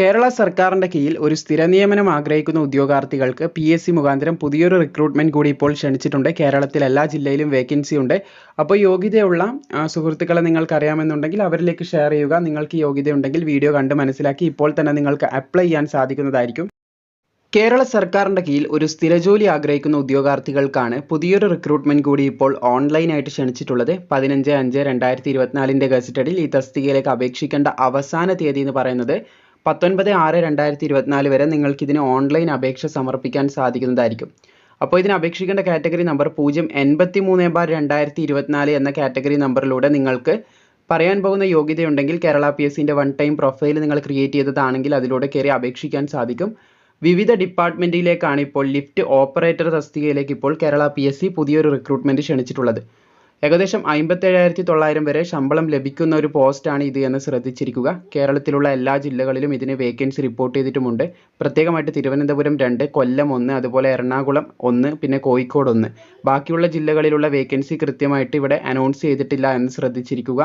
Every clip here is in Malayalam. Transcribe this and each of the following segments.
കേരള സർക്കാരിന്റെ കീഴിൽ ഒരു സ്ഥിര നിയമനം ആഗ്രഹിക്കുന്ന ഉദ്യോഗാർത്ഥികൾക്ക് പി എസ് സി മുഖാന്തരം പുതിയൊരു റിക്രൂട്ട്മെന്റ് കൂടി ഇപ്പോൾ ക്ഷണിച്ചിട്ടുണ്ട്. കേരളത്തിൽ എല്ലാ ജില്ലയിലും വേക്കൻസി ഉണ്ട്. അപ്പോൾ യോഗ്യതയുള്ള സുഹൃത്തുക്കളെ നിങ്ങൾക്ക് അറിയാമെന്നുണ്ടെങ്കിൽ അവരിലേക്ക് ഷെയർ ചെയ്യുക. നിങ്ങൾക്ക് യോഗ്യതയുണ്ടെങ്കിൽ വീഡിയോ കണ്ട് മനസ്സിലാക്കി ഇപ്പോൾ തന്നെ നിങ്ങൾക്ക് അപ്ലൈ ചെയ്യാൻ സാധിക്കുന്നതായിരിക്കും. കേരള സർക്കാരിന്റെ കീഴിൽ ഒരു സ്ഥിരജോലി ആഗ്രഹിക്കുന്ന ഉദ്യോഗാർത്ഥികൾക്കാണ് പുതിയൊരു റിക്രൂട്ട്മെന്റ് കൂടി ഇപ്പോൾ ഓൺലൈനായിട്ട് ക്ഷണിച്ചിട്ടുള്ളത്. പതിനഞ്ച് അഞ്ച് രണ്ടായിരത്തി ഇരുപത്തിനാലിന്റെ ഗസറ്റഡിൽ ഈ തസ്തികയിലേക്ക് അപേക്ഷിക്കേണ്ട അവസാന തീയതി എന്ന് പറയുന്നത് പത്തൊൻപത് ആറ് രണ്ടായിരത്തി ഇരുപത്തിനാല് വരെ നിങ്ങൾക്ക് ഇതിന് ഓൺലൈൻ അപേക്ഷ സമർപ്പിക്കാൻ സാധിക്കുന്നതായിരിക്കും. അപ്പോൾ ഇതിന് അപേക്ഷിക്കേണ്ട കാറ്റഗറി നമ്പർ പൂജ്യം എൺപത്തി മൂന്ന് ബാർ രണ്ടായിരത്തി ഇരുപത്തിനാല് എന്ന കാറ്റഗറി നമ്പറിലൂടെ നിങ്ങൾക്ക് പറയാൻ പോകുന്ന യോഗ്യതയുണ്ടെങ്കിൽ കേരള പി എസ് സിന്റെ വൺ ടൈം പ്രൊഫൈൽ നിങ്ങൾ ക്രിയേറ്റ് ചെയ്തതാണെങ്കിൽ അതിലൂടെ കയറി അപേക്ഷിക്കാൻ സാധിക്കും. വിവിധ ഡിപ്പാർട്ട്മെന്റിലേക്കാണ് ഇപ്പോൾ ലിഫ്റ്റ് ഓപ്പറേറ്റർ തസ്തികയിലേക്ക് ഇപ്പോൾ കേരള പി എസ് സി പുതിയൊരു റിക്രൂട്ട്മെന്റ് ക്ഷണിച്ചിട്ടുള്ളത്. ഏകദേശം അമ്പത്തേഴായിരത്തി തൊള്ളായിരം വരെ ശമ്പളം ലഭിക്കുന്ന ഒരു പോസ്റ്റാണ് ഇത് എന്ന് ശ്രദ്ധിച്ചിരിക്കുക. കേരളത്തിലുള്ള എല്ലാ ജില്ലകളിലും ഇതിന് വേക്കൻസി റിപ്പോർട്ട് ചെയ്തിട്ടുമുണ്ട്. പ്രത്യേകമായിട്ട് തിരുവനന്തപുരം രണ്ട് കൊല്ലം ഒന്ന് അതുപോലെ എറണാകുളം ഒന്ന് പിന്നെ കോഴിക്കോട് ഒന്ന്. ബാക്കിയുള്ള ജില്ലകളിലുള്ള വേക്കൻസി കൃത്യമായിട്ട് ഇവിടെ അനൗൺസ് ചെയ്തിട്ടില്ല എന്ന് ശ്രദ്ധിച്ചിരിക്കുക.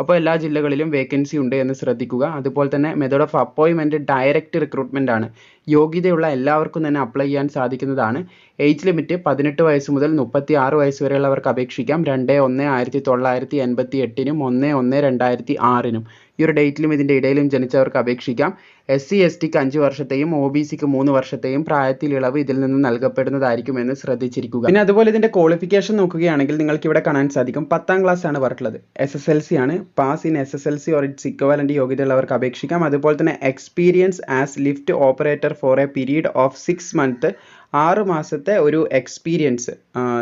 അപ്പോൾ എല്ലാ ജില്ലകളിലും വേക്കൻസി ഉണ്ട് എന്ന് ശ്രദ്ധിക്കുക. അതുപോലെ തന്നെ മെത്തേഡ് ഓഫ് അപ്പോയിൻമെന്റ് ഡയറക്റ്റ് റിക്രൂട്ട്മെന്റ് ആണ്. യോഗ്യതയുള്ള എല്ലാവർക്കും തന്നെ അപ്ലൈ ചെയ്യാൻ സാധിക്കുന്നതാണ്. ഏജ് ലിമിറ്റ് പതിനെട്ട് വയസ്സ് മുതൽ മുപ്പത്തി ആറ് വയസ്സ് വരെയുള്ളവർക്ക് അപേക്ഷിക്കാം. രണ്ട് ഒന്ന് ആയിരത്തി തൊള്ളായിരത്തി എൺപത്തി എട്ടിനും ഒന്ന് ഒന്ന് രണ്ടായിരത്തി ആറിനും. ഈ ഒരു ഡേറ്റിലും ഇതിന്റെ ഇടയിലും ജനിച്ചവർക്ക് അപേക്ഷിക്കാം. എസ് സി എസ് ടിക്ക് അഞ്ച് വർഷത്തെയും ഒ ബി സിക്ക് മൂന്ന് വർഷത്തെയും പ്രായത്തിൽ ഇളവ് ഇതിൽ നിന്ന് നൽകപ്പെടുന്നതായിരിക്കും എന്ന് ശ്രദ്ധിച്ചിരിക്കുക. പിന്നെ അതുപോലെ ഇതിന്റെ ക്വാളിഫിക്കേഷൻ നോക്കുകയാണെങ്കിൽ നിങ്ങൾക്ക് ഇവിടെ കാണാൻ സാധിക്കും. പത്താം ക്ലാസ് ആണ് പറഞ്ഞിട്ടുള്ളത്. എസ് എസ് എൽ സി ആണ്. Pass in S S L C or its equivalent അപേക്ഷിക്കാം. അതുപോലെ തന്നെ experience as lift operator for a period of six month ആറ് മാസത്തെ ഒരു എക്സ്പീരിയൻസ്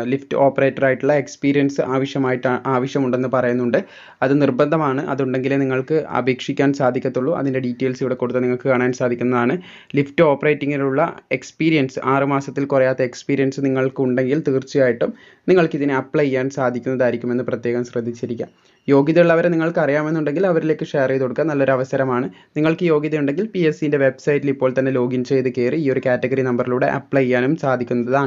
ലിഫ്റ്റ് ഓപ്പറേറ്റർ ആയിട്ടുള്ള എക്സ്പീരിയൻസ് ആവശ്യമായിട്ട് ആവശ്യമുണ്ടെന്ന് പറയുന്നുണ്ട്. അത് നിർബന്ധമാണ്. അതുണ്ടെങ്കിലേ നിങ്ങൾക്ക് അപേക്ഷിക്കാൻ സാധിക്കത്തുള്ളൂ. അതിന്റെ ഡീറ്റെയിൽസ് ഇവിടെ കൊടുത്ത് നിങ്ങൾക്ക് കാണാൻ സാധിക്കുന്നതാണ്. ലിഫ്റ്റ് ഓപ്പറേറ്റിങ്ങിലുള്ള എക്സ്പീരിയൻസ് ആറ് മാസത്തിൽ കുറയാത്ത എക്സ്പീരിയൻസ് നിങ്ങൾക്ക് ഉണ്ടെങ്കിൽ തീർച്ചയായിട്ടും നിങ്ങൾക്ക് ഇതിനെ അപ്ലൈ ചെയ്യാൻ സാധിക്കുന്നതായിരിക്കുമെന്ന് പ്രത്യേകം ശ്രദ്ധിച്ചിരിക്കുക. യോഗ്യതയുള്ളവരെ നിങ്ങൾക്ക് അറിയാമെന്നുണ്ടെങ്കിൽ അവരിലേക്ക് ഷെയർ ചെയ്ത് കൊടുക്കുക. നല്ലൊരു അവസരമാണ്. നിങ്ങൾക്ക് യോഗ്യതയുണ്ടെങ്കിൽ പി എസ് സിന്റെ വെബ്സൈറ്റിൽ ഇപ്പോൾ തന്നെ ലോഗിൻ ചെയ്ത് കയറി ഈ ഒരു കാറ്റഗറി നമ്പറിലൂടെ അപ്ലൈ ചെയ്യാനും സാധിക്കുന്നതാണ്.